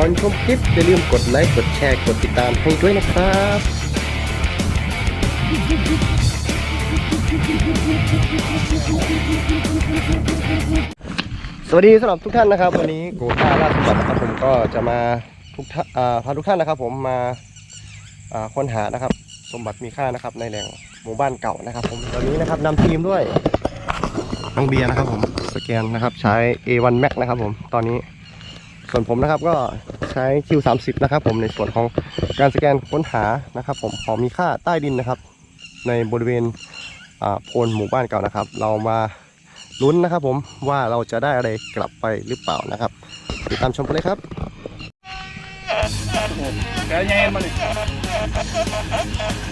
ก่อนชมคลิปอย่าลืมกดไลค์กดแชร์กดติดตามให้ด้วยนะครับสวัสดีสำหรับทุกท่านนะครับ วันนี้โกต้าราชสมบัตินะครับผมก็จะมาทุกท่านพาทุกท่านนะครับ ผมมาอ่าค้นหานะครับ สมบัติมีค่านะครับ ในแหล่งหมู่บ้านเก่านะครับ ผมตอนนี้นะครับนำทีมด้วยน้องเบียร์นะครับผมสแกนนะครับใช้ A1 Max นะครับผมตอนนี้ ส่วนผมนะครับก็ใช้ Q30 นะครับ ผมในส่วนของการสแกนค้นหานะครับ ผมของมีค่าใต้ดินนะครับ ในบริเวณอ่าโพนหมู่บ้านเก่านะครับ เรามาลุ้นนะครับ ผมว่าเราจะได้อะไรกลับไปหรือเปล่านะครับติดตามชมกันเลยครับแกยังไงมาเนี่ย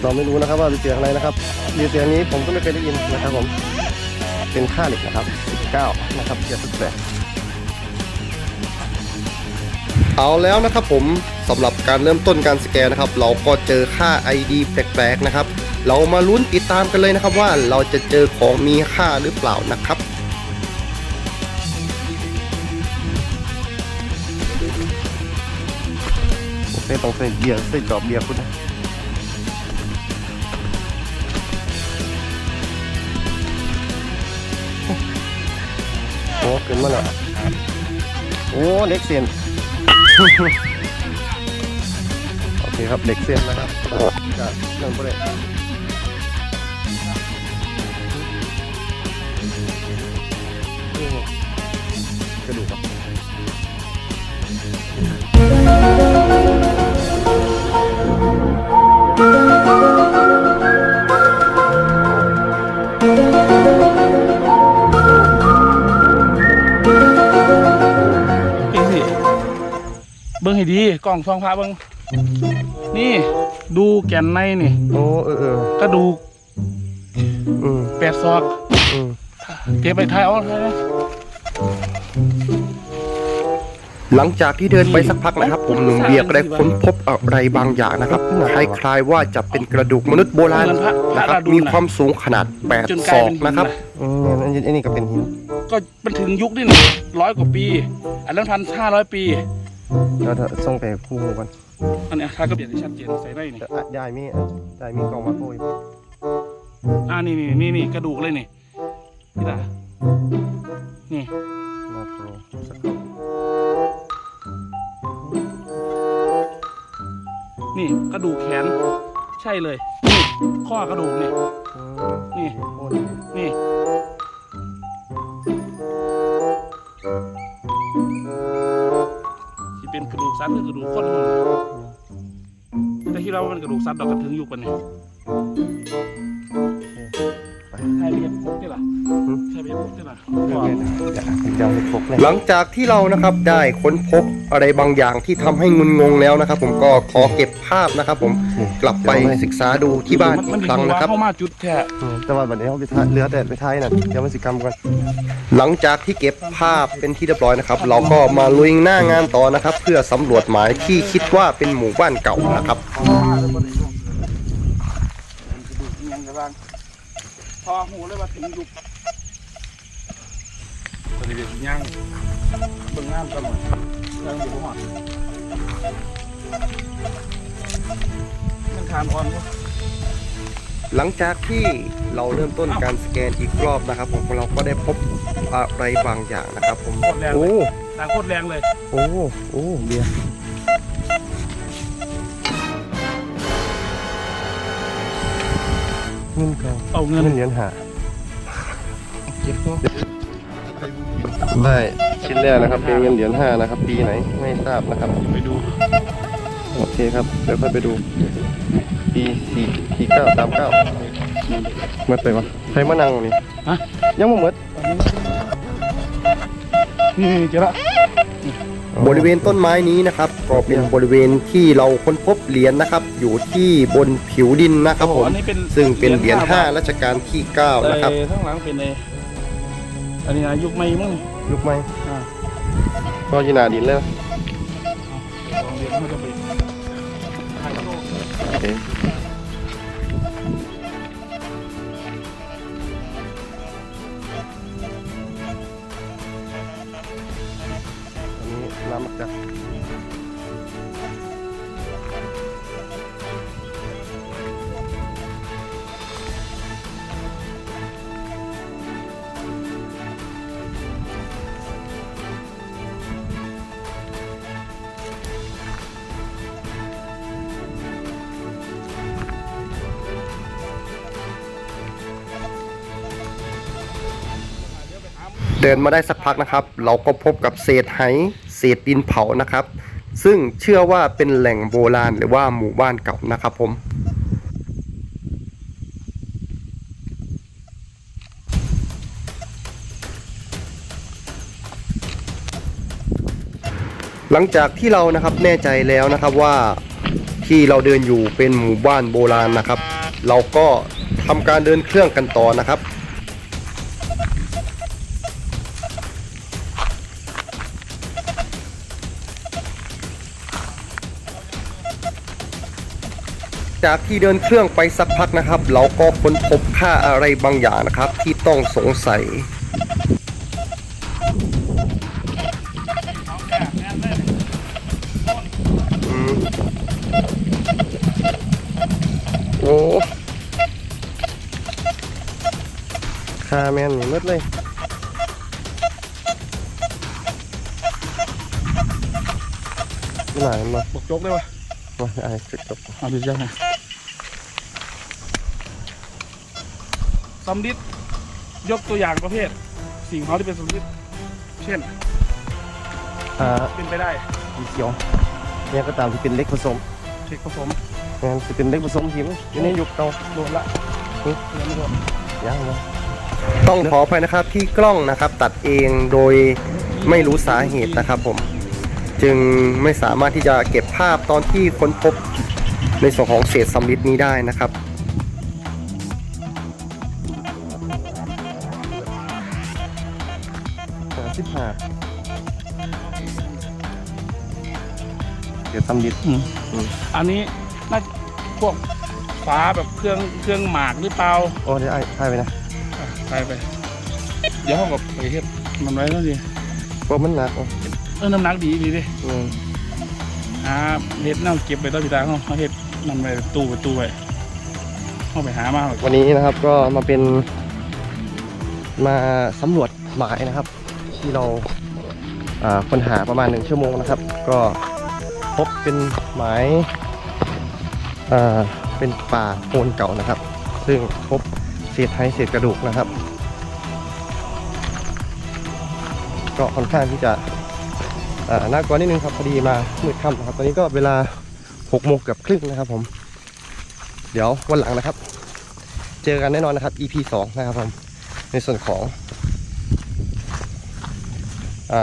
เราไม่รู้นะครับว่าเป็นเสียงอะไรนะครับเสียงนี้ผมก็ไม่เคยได้ยินนะครับ ผมเป็นค่าเหล็กนะครับ19นะครับเกียร์สุดแปด เอาแล้วนะครับผมสำหรับการเริ่มต้นการสแกนนะครับ เราก็เจอค่า ID แปลกๆนะครับ เรามาลุ้นติดตามกันเลยนะครับว่าเราจะเจอของมีค่าหรือเปล่านะครับโอเคต้องใส่เบียร์ใส่ดอกเบียร์คุณนะโอ้ขึ้นมาแล้วโอ้เล็กเซียน โอเคครับเล็กเซียนนะครับจะเริ่มไปเลยกระดูกครับ บิ้งให้ดีกล้องฟองพาเบิ้งนี่ ดูแก่นในนี่ โอ้เออเออกระดูกอืมแปดศอกอืมเก็บไปท้ายเอาท้ายนะหลังจากที่เดินไปสักพักนะครับ ผมหนุ่มเบียร์ก็ได้ค้นพบอะไรบางอย่างนะครับคล้ายๆว่าจะเป็นกระดูกมนุษย์โบราณเหมือนพระพระนะครับราดูมีลนะความสูงขนาดจน8กศลายอกเป็นหินนะครับนะอืมอันนี้อันนี้ก็เป็นหินก็มันถึงยุคนี่นี่ร้อยกว่าปี อันนั้นพันห้าร้อยปี แล้วถ้าส่งไปคู่กันอันเนี้ยถ้าก็เปลี่ยนให้ชัดเจนใส่ได้นี่แต่อะยายมีอะยายมีกล่องมาโคุยอ่านี่นี่นี่นี่กระดูกเลยนี่นี่ล่ะนี่มาโคุยสักครู่นี่กระดูกแขน ใช่เลยนี่ข้อกระดูกนี่อืมนี่โอ้ยนี่ ที่เป็นกระดูกสัตว์หรือกระดูกคนมันแต่ที่เรามันกระดูกสัตว์ดอกกระถึงอยู่ปะเนี่ หลังจากที่เรานะครับได้ค้นพบอะไรบางอย่างที่ทำให้งุนงงแล้วนะครับ ผมก็ขอเก็บภาพนะครับ ผมกลับไปศึกษาดูที่บ้านอีกครั้งนะครับเข้ามาจุดแท้แต่ว่าวันนี้เขาไปท้ายเรือแต่ไปท้ายน่ะเดี๋ยวมันสิกรรมกันหลังจากที่เก็บภาพเป็นที่เรียบร้อยนะครับ เราก็มาลุยหน้างานต่อนะครับ เพื่อสำรวจหมายที่คิดว่าเป็นหมู่บ้านเก่านะครับยังกระด้างพอหูเลยว่าถึงยุค ตอนนี้เป็นย่างเบิ่งงามกันหมดย่างอยู่บ่หอดมันทานอ่อนบ่หลังจากที่เราเริ่มต้นการสแกนอีกรอบนะครับ ผมเราก็ได้พบอะไรบางอย่างนะครับ ผมโคตรแรงเลโอ้ยทางโคตรแรงเลย โอ้โอ้เบียร์เงินเก่าเอาเงินเงินเหรียญหาเก็บตัว ได้ชิ้นแรกนะครับ เป็นเงินเหรียญห้านะครับ ปีไหนไม่ทราบนะครับไปดู โอเคครับ เดี๋ยวค่อยไปดู ปีสี่ปีเก้าสามเก้าเมื่อไหร่วะใครมานั่งตรงนี้ฮะยังไม่หมดนี่เจอละบริเวณต้นไม้นี้นะครับก็เป็นบริเวณที่เราค้นพบเหรียญนะครับ อยู่ที่บนผิวดินนะครับผมอันนี้เป็นซึ่งเป็นเหรียญห้าบทรัชกาลที่เก้านะครับเอ่อข้างหลังเป็นไออันนี้นะยุคใหม่มั้งนี่ยุคไหมอ่าก็ยีนาดินเลยนะลองเรียนเขาจะไปถ่ายรูปโอเค เดินมาได้สักพักนะครับ เราก็พบกับเศษไหเศษดินเผานะครับ ซึ่งเชื่อว่าเป็นแหล่งโบราณหรือว่าหมู่บ้านเก่านะครับผมหลังจากที่เรานะครับแน่ใจแล้วนะครับว่าที่เราเดินอยู่เป็นหมู่บ้านโบราณนะครับ เราก็ทำการเดินเครื่องกันต่อนะครับ จากที่เดินเครื่องไปสักพักนะครับ เราก็ค้นพบค่าอะไรบางอย่างนะครับ ที่ต้องสงสัย โอ้คาแมนนี่มืดเลยไม่ไหนมาบกจกได้ปะ มาไอ้จุดจบเอาดูจ้าไงสำลิดยกตัวอย่างประเภทสิ่งเขาที่เป็นสำลิดเช่นอ่าเป็นไปได้สีเขียวเนี่ยก็ตามที่เป็นเล็กผสมเช็คผสมงานจะเป็นเล็กผสมทีมอยู่ในยุคเก่าโดนละเออไม่โดนยังนะต้องขออภัยนะครับที่กล้องนะครับ ตัดเองโดยไม่รู้สาเหตุนะครับผม จึงไม่สามารถที่จะเก็บ ภาพตอนที่ค้นพบในส่วนของเศษสำลิดนี้ได้นะครับสามสิบห้าเดี๋ยวทำดิดอืมอืมอันนี้น่าพวกฝาแบบเครื่องเครื่องหมากหรือเปล่าโอ้เดี๋ยวไอ้ให้ไปนะอะไปไปเดี๋ยวเขากับไปเฮ็ดมันไว้แล้วดิเพราะมันหนักอะเออน้ำหนักดีดีดิอืม หาเฮ็ดน้ำเก็บไปต้นพิตาเขาเขาเฮ็ดนำไปตู้ไปตู้ไปเข้าไปหามาวันนี้นะครับก็มาเป็น มาสำรวจหมายนะครับ ที่เราค้นหาประมาณหนึ่งชั่วโมงนะครับ ก็พบเป็นหมายเป็นป่าโพนเก่านะครับ ซึ่งพบเศษไทยเศษกระดูกนะครับ ก็ค่อนข้างที่จะ น่ากลัวนิดนึงครับพอดีมามืดค่ำครับตอนนี้ก็เวลา6โมงเกือบครึ่งนะครับผม เดี๋ยววันหลังนะครับ เจอกันแน่นอนนะครับ EP 2 นะครับผม ในส่วนของอ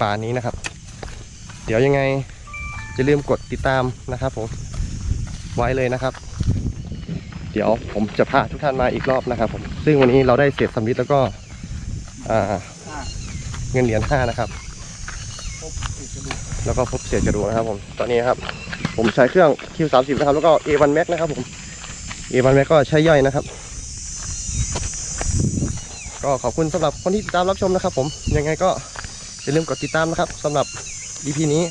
ป่านี้นะครับ เดี๋ยวยังไงจะลืมกดติดตามนะครับผมไว้เลยนะครับ เดี๋ยวผมจะพาทุกท่านมาอีกรอบนะครับผมซึ่งวันนี้เราได้เศษสำลิดแล้วก็เงินเหรียญ5นะครับ แล้วก็พบเศษกระดูกนะครับผม ตอนนี้นครับ ผมใช้เครื่อง Q30 นะครับ แล้วก็ A1 Max นะครับผม A1 Max ก็ใช้ย่อยนะครับ ก็ขอบคุณสำหรับคนที่ติดตามรับชมนะครับ ผม ยังไงก็อย่าลืมกดติดตามนะครับสำหรับ EP นี้